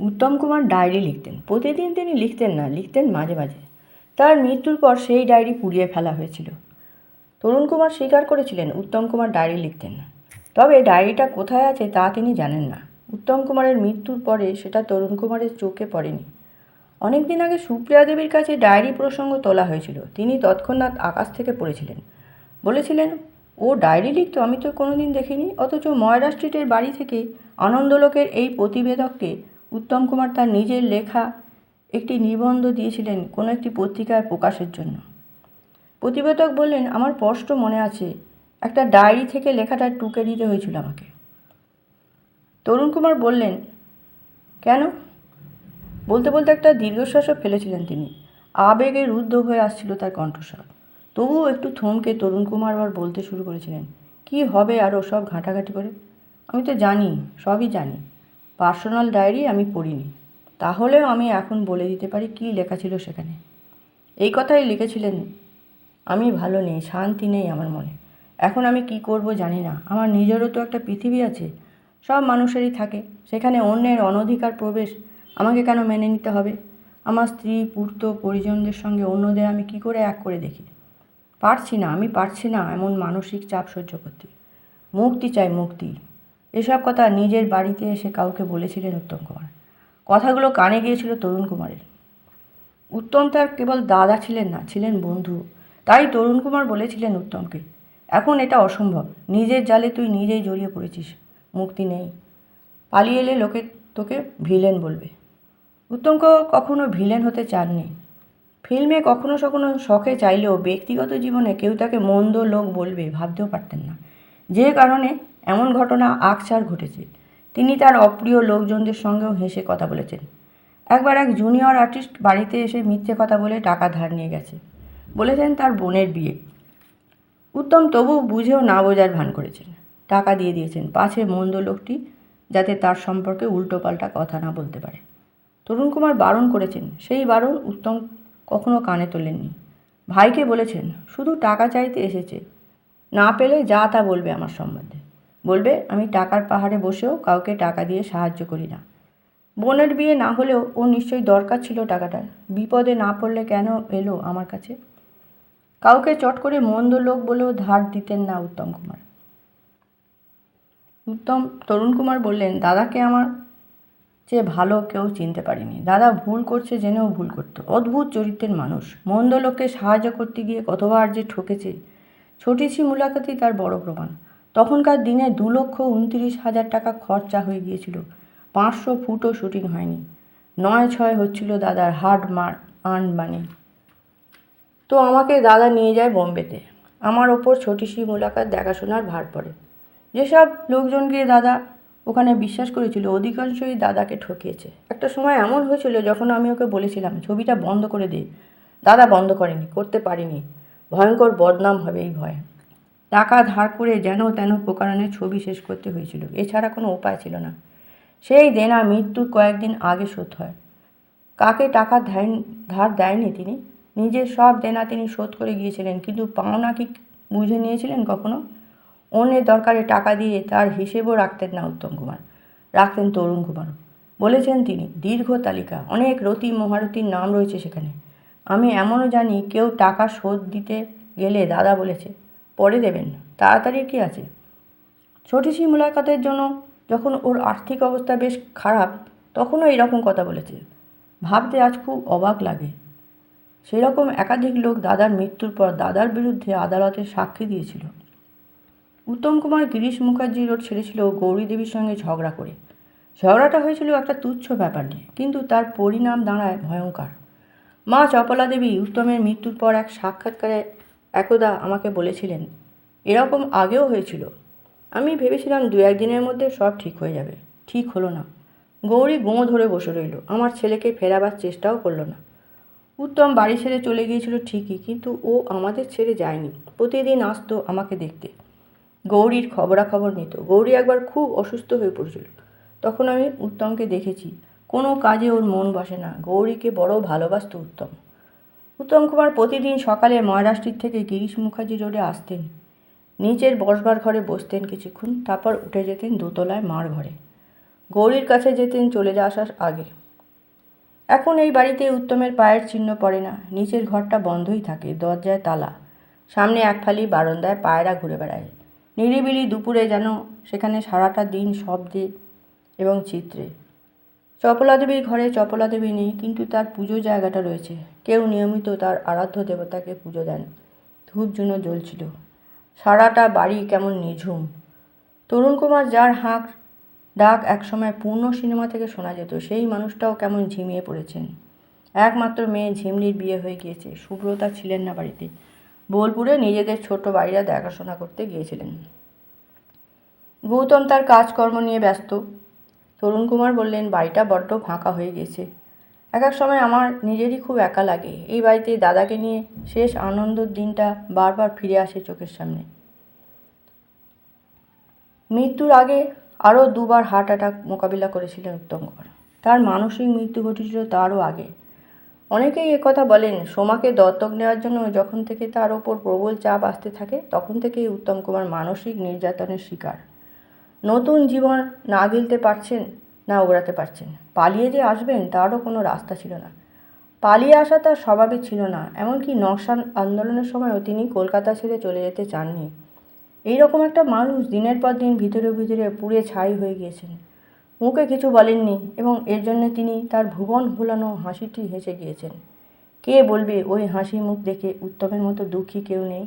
Uttam Kumar diary লিখতেন। প্রতিদিন তিনি লিখতেন না, লিখতেন মাঝে মাঝে। তার মৃত্যুর পর সেই ডায়েরি পুড়িয়ে ফেলা হয়েছিল। তরুণ কুমার স্বীকার করেছিলেন, উত্তম কুমার ডায়েরি লিখতেন না। তবে ডায়েরিটা কোথায় আছে তা তিনি জানেন না। উত্তম কুমারের মৃত্যুর পরে সেটা তরুণ কুমারের চোখে পড়েনি। অনেক দিন আগে সুপ্রিয়া দেবীর কাছে ডায়েরি প্রসঙ্গ তোলা হয়েছিল। তিনি তৎক্ষণাৎ আকাশ থেকে পড়েছিলেন। বলেছিলেন, ও ডায়েরি লিখতো? আমি তো কোনোদিন দেখিনি। অথচ ময়রা স্ট্রিটের বাড়ি থেকে আনন্দলোকের এই প্রতিবেদককে উত্তম কুমার তার নিজের লেখা একটি নিবন্ধ দিয়েছিলেন কোনো একটি পত্রিকায় প্রকাশের জন্য। প্রতিবেদক বললেন, আমার স্পষ্ট মনে আছে, একটা ডায়েরি থেকে লেখাটা টুকে দিতে হয়েছিল আমাকে। তরুণ কুমার বললেন, কেন? বলতে বলতে একটা দীর্ঘশ্বাসও ফেলেছিলেন তিনি। আবেগে রুদ্ধ হয়ে আসছিল তার কণ্ঠস্বর। তবুও একটু থমকে তরুণ কুমার আবার বলতে শুরু করেছিলেন, কি হবে আরও সব ঘাঁটাঘাঁটি করে? আমি তো জানি, সবই জানি। পার্সোনাল ডায়েরি আমি পড়িনি। তাহলেও আমি এখন বলে দিতে পারি কী লেখা ছিল সেখানে। এই কথাই লিখেছিলেন, আমি ভালো নেই, শান্তি নেই আমার মনে। এখন আমি কি করব জানি না। আমার নিজেরও তো একটা পৃথিবী আছে। সব মানুষেরই থাকে। সেখানে অন্যের অনধিকার প্রবেশ আমাকে কেন মেনে নিতে হবে? আমার স্ত্রী পূর্ত পরিজনদের সঙ্গে অন্যদের আমি কি করে এক করে দেখি? পারছি না, আমি পারছি না এমন মানসিক চাপ সহ্য করতে। মুক্তি চাই মুক্তি। এসব কথা নিজের বাড়িতে এসে কাউকে বলেছিলেন উত্তম কুমার। কথাগুলো কানে গিয়েছিল তরুণ কুমারের। উত্তম তার কেবল দাদা ছিলেন না, ছিলেন বন্ধু। তাই তরুণ কুমার বলেছিলেন উত্তমকে, এখন এটা অসম্ভব, নিজের জালে তুই নিজেই জড়িয়ে পড়েছিস, মুক্তি নেই। পালিয়ে এলে লোকে তোকে ভিলেন বলবে। উত্তম কখনো ভিলেন হতে চাননি। ফিল্মে কখনো কখনো শখে চাইলেও ব্যক্তিগত জীবনে কেউ তাকে মন্দ লোক বলবে ভাবতেও পারতেন না। যে কারণে এমন ঘটনা আকছার ঘটেছে। তিনি তার অপ্রিয় লোকজনদের সঙ্গেও হেসে কথা বলেছেন। একবার এক জুনিয়র আর্টিস্ট বাড়িতে এসে মিথ্যে কথা বলে টাকা ধার নিয়ে গেছে। বলেছেন তার বোনের বিয়ে। উত্তম তবু বুঝেও না বোঝার ভান করেছেন। টাকা দিয়ে দিয়েছেন পাছে মন্দ লোকটি যাতে তার সম্পর্কে উল্টোপাল্টা কথা না বলতে পারে। তরুণ কুমার বারণ করেছেন। সেই বারণ উত্তম কখনো কানে তোলেননি। ভাইকে বলেছেন, শুধু টাকা চাইতে এসেছে। না পেলে যা তা বলবে আমার সম্বন্ধে। বলবে, আমি টাকার পাহাড়ে বসেও কাউকে টাকা দিয়ে সাহায্য করি না। বোনের বিয়ে না হলেও ও নিশ্চয়ই দরকার ছিল টাকাটার। বিপদে না পড়লে কেন এলো আমার কাছে? কাউকে চট করে মন্দ লোক বলেও ধার দিতেন না উত্তম কুমার। উত্তম তরুণ কুমার বললেন, দাদাকে আমার চেয়ে ভালো কেউ চিনতে পারেনি। দাদা ভুল করছে জেনেও ভুল করতো। অদ্ভুত চরিত্রের মানুষ। মন্দ লোককে সাহায্য করতে গিয়ে কতবার যে ঠকেছে। ছোটিছি মুলাকাতই তার বড় প্রমাণ। তখনকার দিনে দু লক্ষ উনত্রিশ হাজার টাকা খরচা হয়ে গিয়েছিল। পাঁচশো ফুটও শুটিং হয়নি। নয় ছয় হচ্ছিল দাদার হার্ড মার আর্ন মানি তো আমাকে দাদা নিয়ে যায় বোম্বেতে। আমার ওপর ছোটিসি মুলাকাত দেখাশোনার ভার পড়ে। যেসব লোকজনকে দাদা ওখানে বিশ্বাস করেছিল, অধিকাংশই দাদাকে ঠকিয়েছে। একটা সময় এমন হয়েছিল যখন আমি ওকে বলেছিলাম, ছবিটা বন্ধ করে দে। দাদা বন্ধ করেনি, করতে পারিনি। ভয়ঙ্কর বদনাম হবে এই ভয়ে। টাকা ধার করে যেন তেন প্রকারণের ছবি শেষ করতে হয়েছিল। এছাড়া কোনো উপায় ছিল না। সেই দেনা মৃত্যুর কয়েকদিন আগে শোধ হয়। কাকে টাকা ধ্যান ধার দেয়নি তিনি? নিজের সব দেনা তিনি শোধ করে গিয়েছিলেন, কিন্তু পাওনা কি বুঝে নিয়েছিলেন কখনো? অন্যের দরকারে টাকা দিয়ে তার হিসেবও রাখতেন না উত্তম কুমার। রাখতেন তরুণ কুমারও বলেছেন তিনি, দীর্ঘ তালিকা, অনেক রতি মহারথীর নাম রয়েছে সেখানে। আমি এমনও জানি, কেউ টাকা শোধ দিতে গেলে দাদা বলেছে পরে দেবেন। তাড়াতাড়ি কি আছে? ছোটিসি মুলাকাতের জন্য যখন ওর আর্থিক অবস্থা বেশ খারাপ, তখনও এরকম কথা বলেছে। ভাবতে আজ খুব অবাক লাগে। সেরকম একাধিক লোক দাদার মৃত্যুর পর দাদার বিরুদ্ধে আদালতে সাক্ষী দিয়েছিল। উত্তম কুমার, গিরিশ মুখার্জি রোড ছেড়েছিল গৌরী দেবীর সঙ্গে ঝগড়া করে। ঝগড়াটা হয়েছিল একটা তুচ্ছ ব্যাপার নিয়ে, কিন্তু তার পরিণাম দাঁড়ায় ভয়ঙ্কর। মা চপলা দেবী উত্তমের মৃত্যুর পর এক সাক্ষাৎকারে একদা আমাকে বলেছিলেন, এরকম আগেও হয়েছিল। আমি ভেবেছিলাম দু একদিনের মধ্যে সব ঠিক হয়ে যাবে। ঠিক হলো না। গৌরী গোঁ ধরে বসে রইল। আমার ছেলেকে ফেরাবার চেষ্টাও করল না। উত্তম বাড়ি ছেড়ে চলে গিয়েছিল ঠিকই, কিন্তু ও আমাদের ছেড়ে যায়নি। প্রতিদিন আসতো আমাকে দেখতে। গৌরীর খবরাখবর নিত। গৌরী একবার খুব অসুস্থ হয়ে পড়েছিল। তখন আমি উত্তমকে দেখেছি। কোনো কাজে ওর মন বসে না। গৌরীকে বড় ভালোবাসত উত্তম। উত্তম কুমার প্রতিদিন সকালে ময়রা স্ট্রিট থেকে গিরিশ মুখার্জি রোডে আসতেন। নিচের বসবার ঘরে বসতেন কিছুক্ষণ, তারপর উঠে যেতেন দোতলায় মার ঘরে। গৌরীর কাছে যেতেন চলে আসার আগে। এখন এই বাড়িতে উত্তমের পায়ের চিহ্ন পড়ে না, নিচের ঘরটা বন্ধই থাকে, দরজায় তালা। সামনে এক ফালি বারান্দায় পায়রা ঘুরে বেড়ায়। নিরিবিলি দুপুরে যেন সেখানে সারাটা দিন শব্দে এবং চিত্রে। চপলা দেবীর ঘরে চপলা দেবী নেই, কিন্তু তার পুজো জায়গাটা রয়েছে। কেউ নিয়মিত তার আরাধ্য দেবতাকে পুজো দেন। ধূপ জন্য জ্বলছিল। সারাটা বাড়ি কেমন নিঝুম। তরুণ কুমার যার হাঁক, ডাক একসময় পূর্ণ সিনেমা থেকে শোনা যেত, সেই মানুষটাও কেমন ঝিমিয়ে পড়েছেন। একমাত্র মেয়ে ঝিমলির বিয়ে হয়ে গিয়েছে, সুব্রতা ছিলেন না বাড়িতে। বোলপুরে নিজেদের ছোট বাড়িরা দেখাশোনা করতে গিয়েছিলেন। গৌতম তার কাজকর্ম নিয়ে ব্যস্ত। তরুণ কুমার বললেন, বাড়িটা বড্ড ফাঁকা হয়ে গেছে। এক এক সময় আমার নিজেরই খুব একা লাগে। এই বাড়িতে দাদাকে নিয়ে শেষ আনন্দের দিনটা বারবার ফিরে আসে চোখের সামনে। মৃত্যুর আগে আরও দুবার হার্ট অ্যাটাক মোকাবিলা করেছিলেন উত্তম কুমার। তার মানসিক মৃত্যু ঘটেছিল তারও আগে। অনেকেই একথা বলেন, সোমাকে দত্তক নেওয়ার জন্য যখন থেকে তার ওপর প্রবল চাপ আসতে থাকে, তখন থেকেই উত্তম কুমার মানসিক নির্যাতনের শিকার। নতুন জীবন না গিলতে পারছেন, না ওগড়াতে পারছেন। পালিয়ে যে আসবেন, তারও কোনো রাস্তা ছিল না। পালিয়ে আসা তার স্বভাবে ছিল না, এমনকি নকশান আন্দোলনের সময়ও তিনি কলকাতা ছেড়ে চলে যেতে চাননি। এই রকম একটা মানুষ দিনের পর দিন ভিতরে ভিতরে পুড়ে ছাই হয়ে গিয়েছেন। মুখে কিছু বলেননি এবং এর জন্য তিনি তার ভুবন ভোলানো হাসিটি হেসে গিয়েছেন। কে বলবে ওই হাসি মুখ দেখে উত্তমের মতো দুঃখী কেউ নেই?